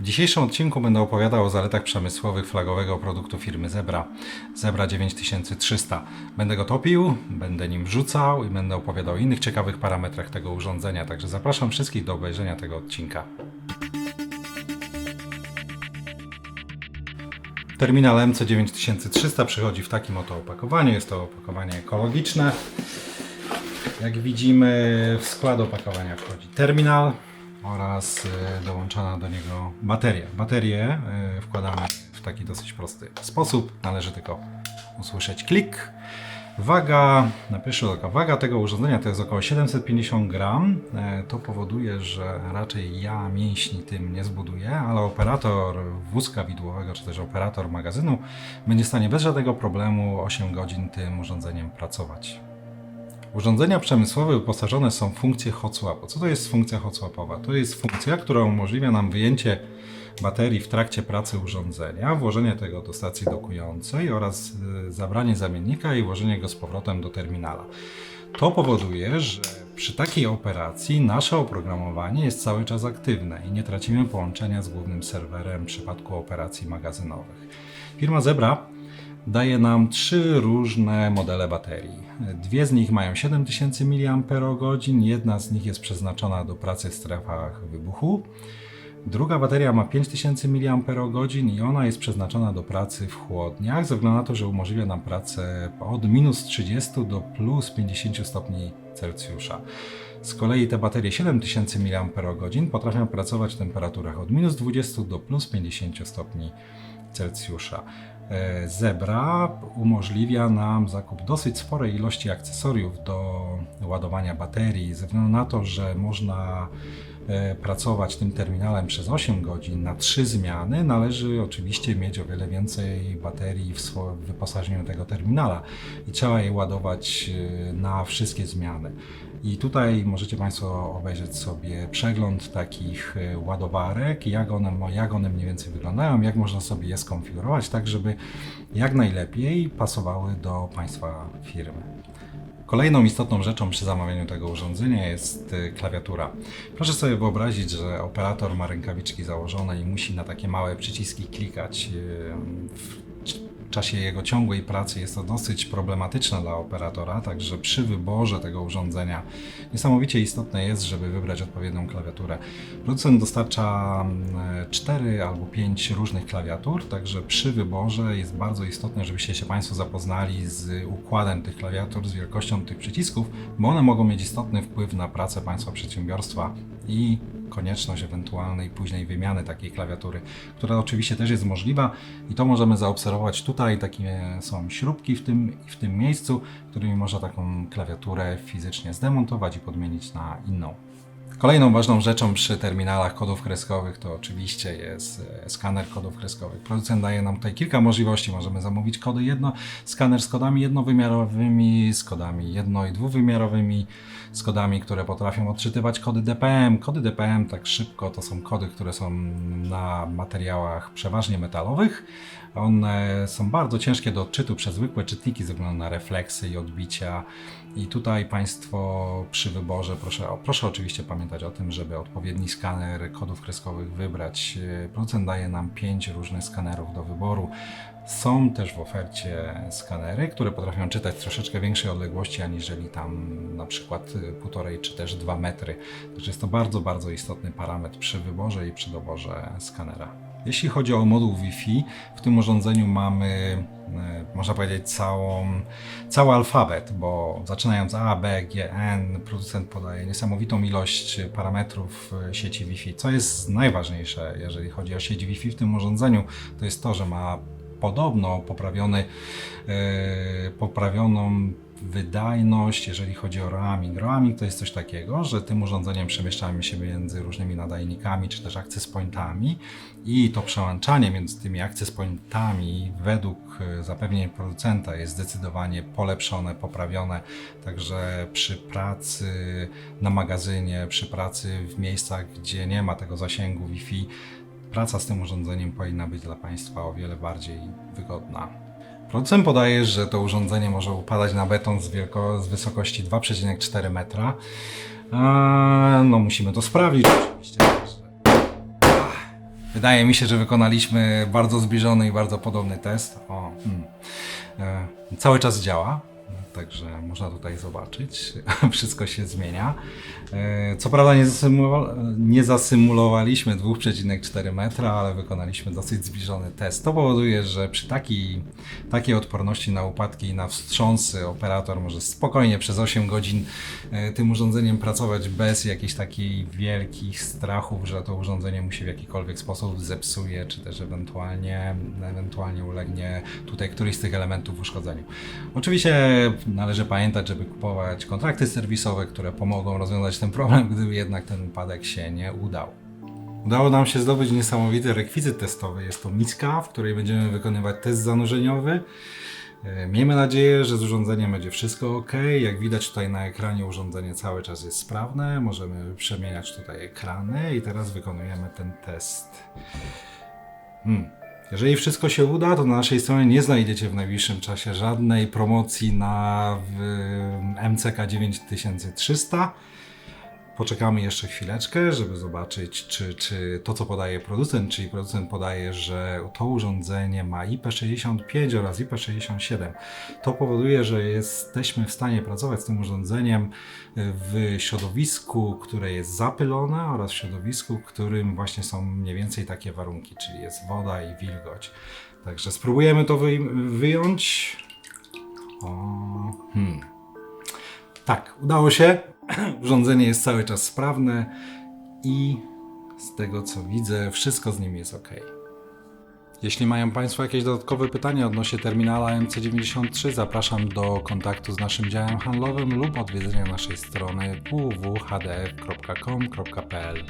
W dzisiejszym odcinku będę opowiadał o zaletach przemysłowych flagowego produktu firmy Zebra. Zebra 9300. Będę go topił, będę nim rzucał i będę opowiadał o innych ciekawych parametrach tego urządzenia, także zapraszam wszystkich do obejrzenia tego odcinka. Terminal MC9300 przychodzi w takim oto opakowaniu. Jest to opakowanie ekologiczne. Jak widzimy, w skład opakowania wchodzi terminal oraz e, dołączona do niego bateria. Baterię e, wkładamy w taki dosyć prosty sposób. Należy tylko usłyszeć klik. Waga, na pierwszy rzut oka, waga tego urządzenia to jest około 750 gram. E, To powoduje, że raczej ja mięśni tym nie zbuduję, ale operator wózka widłowego, czy też operator magazynu będzie w stanie bez żadnego problemu 8 godzin tym urządzeniem pracować. Urządzenia przemysłowe wyposażone są w funkcję hot swapu. Co to jest funkcja hot swapowa? To jest funkcja, która umożliwia nam wyjęcie baterii w trakcie pracy urządzenia, włożenie tego do stacji dokującej oraz y, zabranie zamiennika i włożenie go z powrotem do terminala. To powoduje, że przy takiej operacji nasze oprogramowanie jest cały czas aktywne i nie tracimy połączenia z głównym serwerem w przypadku operacji magazynowych. Firma Zebra daje nam trzy różne modele baterii. Dwie z nich mają 7000 mAh, jedna z nich jest przeznaczona do pracy w strefach wybuchu. Druga bateria ma 5000 mAh i ona jest przeznaczona do pracy w chłodniach, ze względu na to, że umożliwia nam pracę od minus 30 do plus 50 stopni Celsjusza. Z kolei te baterie 7000 mAh potrafią pracować w temperaturach od minus 20 do plus 50 stopni Celsjusza. E, Zebra umożliwia nam zakup dosyć sporej ilości akcesoriów do ładowania baterii, ze względu na to, że można pracować tym terminalem przez 8 godzin na 3 zmiany, należy oczywiście mieć o wiele więcej baterii w wyposażeniu tego terminala i trzeba je ładować e, na wszystkie zmiany. I tutaj możecie Państwo obejrzeć sobie przegląd takich e, ładowarek, jak one, jak one mniej więcej wyglądają, jak można sobie je skonfigurować, tak żeby jak najlepiej pasowały do Państwa firmy. Kolejną istotną rzeczą przy zamawianiu tego urządzenia jest y, klawiatura. Proszę sobie wyobrazić, że operator ma rękawiczki założone i musi na takie małe przyciski klikać. y, W czasie jego ciągłej pracy jest to dosyć problematyczne dla operatora, także przy wyborze tego urządzenia niesamowicie istotne jest, żeby wybrać odpowiednią klawiaturę. Producent dostarcza mm, cztery albo pięć różnych klawiatur, także przy wyborze jest bardzo istotne, żebyście się Państwo zapoznali z układem tych klawiatur, z wielkością tych przycisków, bo one mogą mieć istotny wpływ na pracę Państwa przedsiębiorstwa i konieczność ewentualnej późnej wymiany takiej klawiatury, która oczywiście też jest możliwa i to możemy zaobserwować tutaj. Takie są śrubki w tym, w tym miejscu, którymi można taką klawiaturę fizycznie zdemontować i podmienić na inną. Kolejną ważną rzeczą przy terminalach kodów kreskowych to oczywiście jest e, skaner kodów kreskowych. Producent daje nam tutaj kilka możliwości. Możemy zamówić kody jedno, skaner z kodami jednowymiarowymi, z kodami jedno- i dwuwymiarowymi, z kodami, które potrafią odczytywać kody DPM. Kody DPM tak szybko to są kody, które są na materiałach przeważnie metalowych. One są bardzo ciężkie do odczytu przez zwykłe czytniki ze względu na refleksy i odbicia. I tutaj Państwo przy wyborze proszę, proszę oczywiście pamiętać o tym, żeby odpowiedni skaner kodów kreskowych wybrać. E, Producent daje nam pięć różnych skanerów do wyboru. Są też w ofercie skanery, które potrafią czytać troszeczkę większej odległości, aniżeli tam na przykład y, półtorej czy też dwa metry. Także jest to bardzo, bardzo istotny parametr przy wyborze i przy doborze skanera. Jeśli chodzi o moduł Wi-Fi, w tym urządzeniu mamy, e, można powiedzieć, całą, cały alfabet, bo zaczynając A, B, G, N, producent podaje niesamowitą ilość parametrów e, sieci Wi-Fi. Co jest najważniejsze, jeżeli chodzi o sieć Wi-Fi w tym urządzeniu, to jest to, że ma podobno poprawiony, e, poprawioną wydajność, jeżeli chodzi o roaming. Roaming to jest coś takiego, że tym urządzeniem przemieszczamy się między różnymi nadajnikami czy też access pointami i to przełączanie między tymi access pointami według e, zapewnień producenta jest zdecydowanie polepszone, poprawione. Także przy pracy na magazynie, przy pracy w miejscach, gdzie nie ma tego zasięgu Wi-Fi, praca z tym urządzeniem powinna być dla Państwa o wiele bardziej wygodna. Producent podaje, że to urządzenie może upadać na beton z, wielko, z wysokości 2,4 metra. A, no musimy to sprawdzić oczywiście. Wydaje mi się, że wykonaliśmy bardzo zbliżony i bardzo podobny test. O, hmm. e, cały czas działa, także można tutaj zobaczyć. Wszystko się zmienia. E, co prawda nie, zasymulowa- nie zasymulowaliśmy 2,4 metra, ale wykonaliśmy dosyć zbliżony test. To powoduje, że przy takiej, takiej odporności na upadki i na wstrząsy operator może spokojnie przez 8 godzin e, tym urządzeniem pracować bez jakichś takich wielkich strachów, że to urządzenie mu się w jakikolwiek sposób zepsuje, czy też ewentualnie, ewentualnie ulegnie tutaj któryś z tych elementów uszkodzeniu. Oczywiście należy pamiętać, żeby kupować kontrakty serwisowe, które pomogą rozwiązać ten problem, gdyby jednak ten upadek się nie udał. Udało nam się zdobyć niesamowity rekwizyt testowy. Jest to miska, w której będziemy wykonywać test zanurzeniowy. E, Miejmy nadzieję, że z urządzeniem będzie wszystko ok. Jak widać tutaj na ekranie urządzenie cały czas jest sprawne. Możemy przemieniać tutaj ekrany i teraz wykonujemy ten test. Hmm. Jeżeli wszystko się uda, to na naszej stronie nie znajdziecie w najbliższym czasie żadnej promocji na MCK 9300. Poczekamy jeszcze chwileczkę, żeby zobaczyć, czy, czy to, co podaje producent, czyli producent podaje, że to urządzenie ma IP65 oraz IP67. To powoduje, że jesteśmy w stanie pracować z tym urządzeniem w środowisku, które jest zapylone oraz w środowisku, w którym właśnie są mniej więcej takie warunki, czyli jest woda i wilgoć. Także spróbujemy to wyj- wyjąć. O, hmm. Tak, udało się. Urządzenie jest cały czas sprawne i z tego co widzę, wszystko z nim jest ok. Jeśli mają Państwo jakieś dodatkowe pytania odnośnie terminala MC93, zapraszam do kontaktu z naszym działem handlowym lub odwiedzenia naszej strony www.hdf.com.pl.